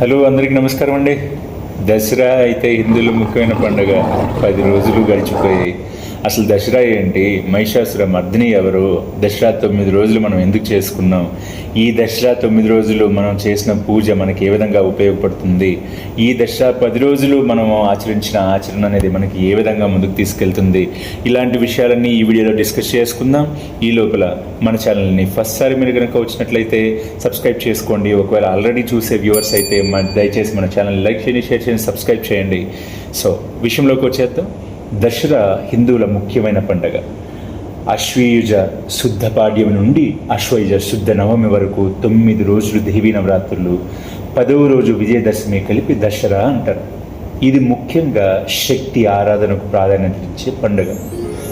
Hello అందరికీ నమస్కారం అండి దసరా అయితే హిందువుల ముఖ్యమైన పండుగ. పది రోజులు గడిచిపోయాయి. అసలు దసరా ఏంటి? మహిషాసుర మర్దిని ఎవరు? దసరా తొమ్మిది రోజులు మనం ఎందుకు చేసుకున్నాం? ఈ దసరా తొమ్మిది రోజులు మనం చేసిన పూజ మనకి ఏ విధంగా ఉపయోగపడుతుంది? ఈ దసరా పది రోజులు మనం ఆచరించిన ఆచరణ అనేది మనకి ఏ విధంగా ముందుకు తీసుకెళ్తుంది? ఇలాంటి విషయాలన్నీ ఈ వీడియోలో డిస్కస్ చేసుకుందాం. ఈ లోపల మన ఛానల్ని ఫస్ట్ సారి మీరు కనుక వచ్చినట్లయితే సబ్స్క్రైబ్ చేసుకోండి. ఒకవేళ ఆల్రెడీ చూసే వ్యూవర్స్ అయితే మన దయచేసి మన ఛానల్ లైక్ చేయండి షేర్ చేయండి సబ్స్క్రైబ్ చేయండి. సో విషయంలోకి వచ్చేద్దాం. దసరా హిందువుల ముఖ్యమైన పండగ. అశ్వయుజ శుద్ధ పాడ్యం నుండి అశ్వయుజ శుద్ధ నవమి వరకు తొమ్మిది రోజులు దేవీ నవరాత్రులు పదవ రోజు విజయదశమి కలిపి దసరా అంటారు. ఇది ముఖ్యంగా శక్తి ఆరాధనకు ప్రాధాన్యత ఇచ్చే పండుగ.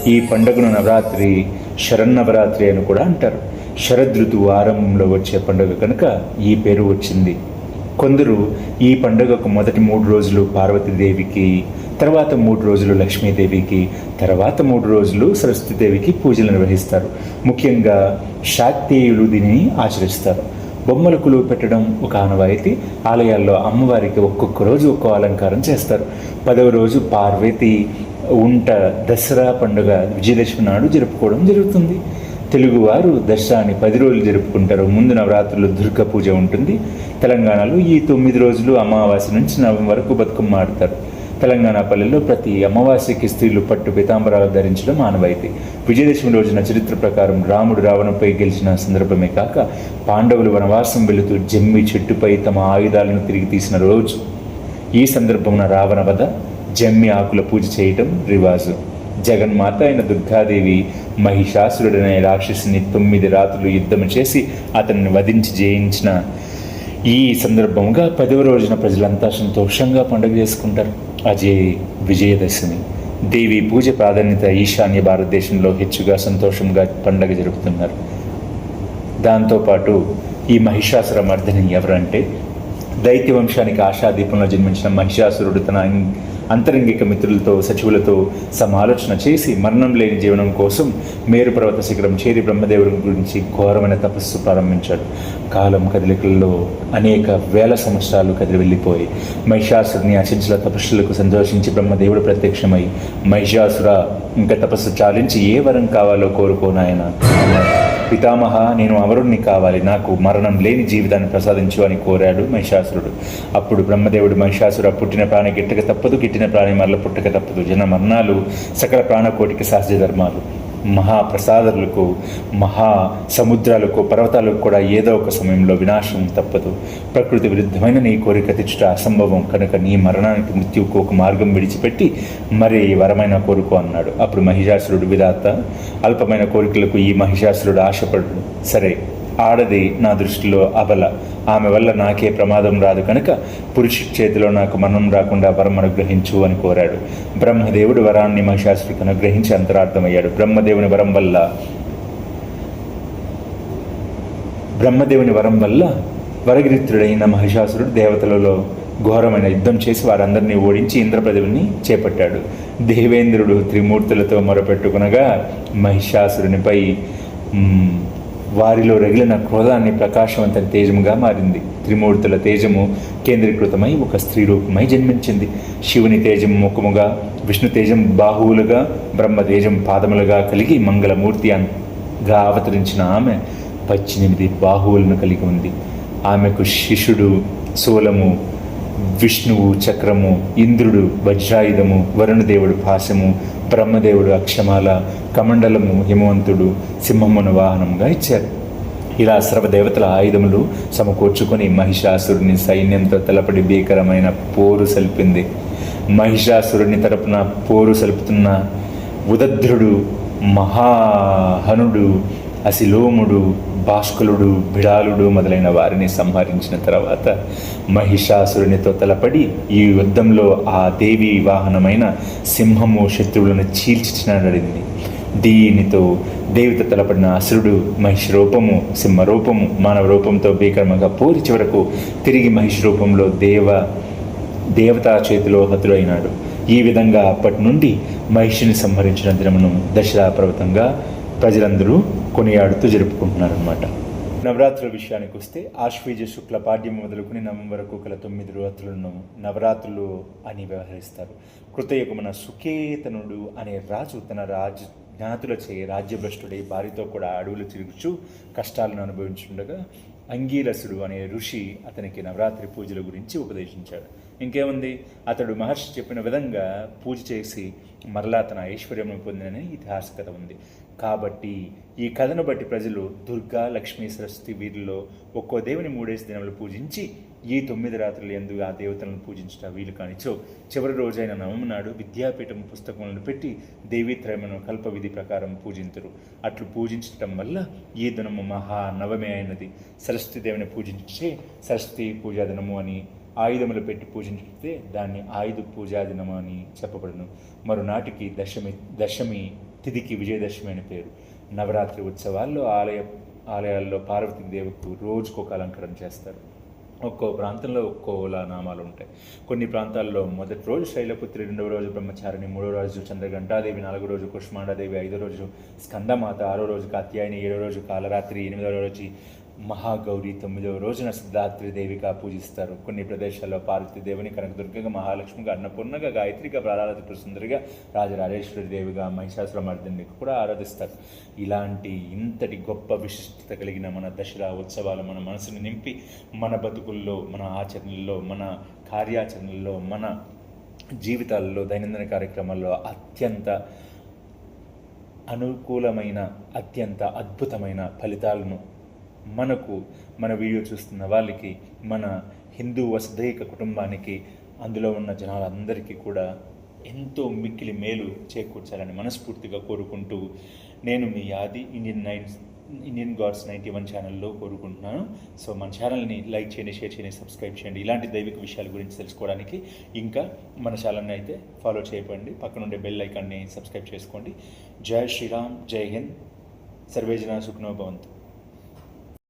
ఈ పండుగను నవరాత్రి శరన్నవరాత్రి అని కూడా అంటారు. శరదృతువు ఆరంభంలో వచ్చే పండుగ కనుక ఈ పేరు వచ్చింది. కొందరు ఈ పండుగకు మొదటి మూడు రోజులు పార్వతీదేవికి తర్వాత మూడు రోజులు లక్ష్మీదేవికి తర్వాత మూడు రోజులు సరస్వతీదేవికి పూజలు నిర్వహిస్తారు. ముఖ్యంగా శాక్తేయులు దీనిని ఆచరిస్తారు. బొమ్మల కులువ పెట్టడం ఒక ఆనవాయితీ. ఆలయాల్లో అమ్మవారికి ఒక్కొక్క రోజు ఒక్కో అలంకారం చేస్తారు. పదవ రోజు పార్వతి ఉంట దసరా పండుగ విజయదశమి నాడు జరుపుకోవడం జరుగుతుంది. తెలుగువారు దసరాని పది రోజులు జరుపుకుంటారు. ముందు నవరాత్రులు దుర్గ పూజ ఉంటుంది. తెలంగాణలో ఈ తొమ్మిది రోజులు అమావాస్య నుంచి నవం వరకు బతుకమ్మ ఆడతారు. తెలంగాణ పల్లెల్లో ప్రతి అమావాస్యకి స్త్రీలు పట్టు పితాంబరాలు ధరించడం ఆనవాయితీ విజయదశమి రోజున చరిత్ర ప్రకారం రాముడు రావణపై గెలిచిన సందర్భమే కాక పాండవులు వనవాసం వెళుతూ జమ్మి చెట్టుపై తమ ఆయుధాలను తిరిగి తీసిన రోజు. ఈ సందర్భమున రావణ వధ జమ్మి ఆకుల పూజ చేయటం రివాజు. జగన్మాత అయిన దుర్గాదేవి మహిషాసురుడనే రాక్షసుని తొమ్మిది రాత్రులు యుద్ధం చేసి అతన్ని వధించి జయించిన ఈ సందర్భంగా పదవ రోజున ప్రజలంతా సంతోషంగా పండుగ చేసుకుంటారు. అజయ్ విజయదశమి. దేవి పూజ ప్రాధాన్యత ఈశాన్య భారతదేశంలో హెచ్చుగా సంతోషంగా పండగ జరుపుతున్నారు. దాంతోపాటు ఈ మహిషాసుర మర్దిని ఎవరంటే దైత్య వంశానికి ఆశాదీపంలో జన్మించిన మహిషాసురుడు తన అంతరంగిక మిత్రులతో సచివులతో సమాలోచన చేసి మరణం లేని జీవనం కోసం మేరు పర్వత శిఖరం చేరి బ్రహ్మదేవుని గురించి ఘోరమైన తపస్సు ప్రారంభించాడు కాలం కదలికల్లో అనేక వేల సంవత్సరాలు కదిలి వెళ్ళిపోయి మహిషాసురుని అచంచల తపస్సులకు సంతోషించి బ్రహ్మదేవుడు ప్రత్యక్షమై మహిషాసుర ఇంకా తపస్సు చాలించి ఏ వరం కావాలో కోరుకోనాయన అన్నాడు. పితామహ నేను అమరుణ్ణి కావాలి. నాకు మరణం లేని జీవితాన్ని ప్రసాదించు అని కోరాడు మహిషాసురుడు. అప్పుడు బ్రహ్మదేవుడు మహిషాసుర పుట్టిన ప్రాణి గిట్టక తప్పదు గిట్టిన ప్రాణి మరల పుట్టక తప్పదు. జన మరణాలు సకల ప్రాణకోటికి సహజ ధర్మాలు. మహాప్రసాదరులకు మహా సముద్రాలకు పర్వతాలకు కూడా ఏదో ఒక సమయంలో వినాశం తప్పదు. ప్రకృతి విరుద్ధమైన నీ కోరిక తెచ్చుట అసంభవం కనుక నీ మరణానికి మృత్యువుకు ఒక మార్గం విడిచిపెట్టి మరి వరమైన కోరుకో అన్నాడు. అప్పుడు మహిషాసురుడు విధాత అల్పమైన కోరికలకు ఈ మహిషాసురుడు ఆశపడు. సరే ఆడది నా దృష్టిలో అబల. ఆమె వల్ల నాకే ప్రమాదం రాదు కనుక పురుషు చేతిలో నాకు మరణం రాకుండా వరం అనుగ్రహించు అని కోరాడు. బ్రహ్మదేవుడు వరాన్ని మహిషాసుడికి అనుగ్రహించి అంతరార్థమయ్యాడు. బ్రహ్మదేవుని వరం వల్ల బ్రహ్మదేవుని వరం వల్ల వరగిరిత్రుడైన మహిషాసురుడు దేవతలలో ఘోరమైన యుద్ధం చేసి వారందరినీ ఓడించి ఇంద్రప్రదేవుని చేపట్టాడు. దేవేంద్రుడు త్రిమూర్తులతో మొరపెట్టుకునగా మహిషాసురునిపై వారిలో రగిలిన క్రోధాన్ని ప్రకాశవంత తేజముగా మారింది. త్రిమూర్తుల తేజము కేంద్రీకృతమై ఒక స్త్రీ రూపమై జన్మించింది. శివుని తేజం ముఖముగా విష్ణు తేజం బాహువులుగా బ్రహ్మ తేజం పాదములుగా కలిగి మంగళమూర్తి మంగళమూర్తిగా అవతరించిన ఆమె పద్దెనిమిది బాహువులను కలిగి ఉంది. ఆమెకు శిష్యుడు శూలము విష్ణువు చక్రము ఇంద్రుడు వజ్రాయుధము వరుణదేవుడు పాశము బ్రహ్మదేవుడు అక్షమాల కమండలము హిమవంతుడు సింహమును వాహనంగా ఇచ్చారు. ఇలా సర్వదేవతల ఆయుధములు సమకూర్చుకొని మహిషాసురుని సైన్యంతో తలపడి భీకరమైన పోరు సలిపింది. మహిషాసురుని తరపున పోరు సలుపుతున్న ఉదధ్రుడు మహాహనుడు అసిలోముడు భాష్కులుడు బిడాలుడు మొదలైన వారిని సంహరించిన తర్వాత మహిషాసురునితో తలపడి ఈ యుద్ధంలో ఆ దేవి వాహనమైన సింహము శత్రువులను చీల్చినడింది దీనితో దేవత తలపడిన అసురుడు మహిష రూపము సింహ రూపము మానవ రూపంతో భీకరంగా పోరి చివరకు తిరిగి మహిష రూపంలో దేవ దేవతా చేతిలో హతుడైనాడు. ఈ విధంగా అప్పటి నుండి మహిషిని సంహరించిన దినమును దశరా పర్వతంగా ప్రజలందరూ కొనియాడుతూ జరుపుకుంటున్నారనమాట నవరాత్రుల విషయానికి వస్తే ఆశ్వీజ శుక్ల పాడ్యం మొదలుకుని నవంబర్ వరకు గల తొమ్మిది రాత్రులను నవరాత్రులు అని వ్యవహరిస్తారు. కృతయుగమున సుకేతనుడు అనే రాజు తన రాజు జ్ఞాతులచే రాజ్యభ్రష్టుడై భార్యతో కూడా అడవులు తిరుగుచూ కష్టాలను అనుభవించుండగా అంగీరసుడు అనే ఋషి అతనికి నవరాత్రి పూజల గురించి ఉపదేశించాడు. ఇంకేముంది? అతడు మహర్షి చెప్పిన విధంగా పూజ చేసి మరలా తన ఐశ్వర్యం పొందినని ఇతిహాస కథ ఉంది. కాబట్టి ఈ కథను బట్టి ప్రజలు దుర్గా లక్ష్మీ సరస్వతి వీరిలో ఒక్కో దేవుని మూడేసి దినములు పూజించి ఈ తొమ్మిది రాత్రులు ఎందు ఆ దేవతలను పూజించట వీలు కానిచో చివరి రోజైన నవమి నాడు విద్యాపీఠం పుస్తకములను పెట్టి దేవీత్రయమును కల్ప విధి ప్రకారం పూజింతురు. అట్లు పూజించటం వల్ల ఈ దినము మహా నవమి అయినది. సరస్వతి దేవుని పూజించే సరస్వతి పూజా దినము అని ఆయుధములు పెట్టి పూజించితే దాన్ని ఆయుధ పూజా దినము అని చెప్పబడును. మరునాటికి దశమి దశమి తిథికి విజయదశమి అని పేరు. నవరాత్రి ఉత్సవాల్లో ఆలయ ఆలయాల్లో పార్వతీ రోజుకు రోజుకొక అలంకరణ చేస్తారు. ఒక్కో ప్రాంతంలో ఒక్కోలా నామాలు ఉంటాయి. కొన్ని ప్రాంతాల్లో మొదటి రోజు శైలపుత్రి రెండవ రోజు బ్రహ్మచారిణి మూడో రోజు చంద్రఘంటాదేవి నాలుగో రోజు కుష్మాండాదేవి ఐదో రోజు స్కందమాత ఆరో రోజు కాత్యాయని ఏడో రోజు కాలరాత్రి ఎనిమిదవ రోజు మహాగౌరి తొమ్మిదవ రోజున సిద్ధాత్రి దేవిగా పూజిస్తారు. కొన్ని ప్రదేశాల్లో పార్వతీదేవిని కనకదుర్గగా మహాలక్ష్మిగా అన్నపూర్ణగా గాయత్రిగా ప్రహ్లాద సుందరిగా రాజరాజేశ్వరి దేవిగా మహిషాసురమర్దిని కూడా ఆరాధిస్తారు. ఇలాంటి ఇంతటి గొప్ప విశిష్టత కలిగిన మన దసరా ఉత్సవాలు మన మనసుని నింపి మన బతుకుల్లో మన ఆచరణల్లో మన కార్యాచరణల్లో మన జీవితాల్లో దైనందిన కార్యక్రమాల్లో అత్యంత అనుకూలమైన అత్యంత అద్భుతమైన ఫలితాలను మనకు మన వీడియో చూస్తున్న వాళ్ళకి మన హిందూ వసుదైక కుటుంబానికి అందులో ఉన్న జనాలందరికీ కూడా ఎంతో మిక్కిలి మేలు చేకూర్చాలని మనస్ఫూర్తిగా కోరుకుంటూ నేను మీ యాది Indian nine Indian gods ninety one ఛానల్లో కోరుకుంటున్నాను. సో మన ఛానల్ని లైక్ చేయండి షేర్ చేయండి సబ్స్క్రైబ్ చేయండి. ఇలాంటి దైవిక విషయాల గురించి తెలుసుకోవడానికి ఇంకా మన ఛానల్ని అయితే ఫాలో చేయకండి. పక్కన ఉండే బెల్ ఐకాన్ని సబ్స్క్రైబ్ చేసుకోండి. జై శ్రీరామ్ జై హింద్. సర్వేజన సుఖ్నో భవంతు.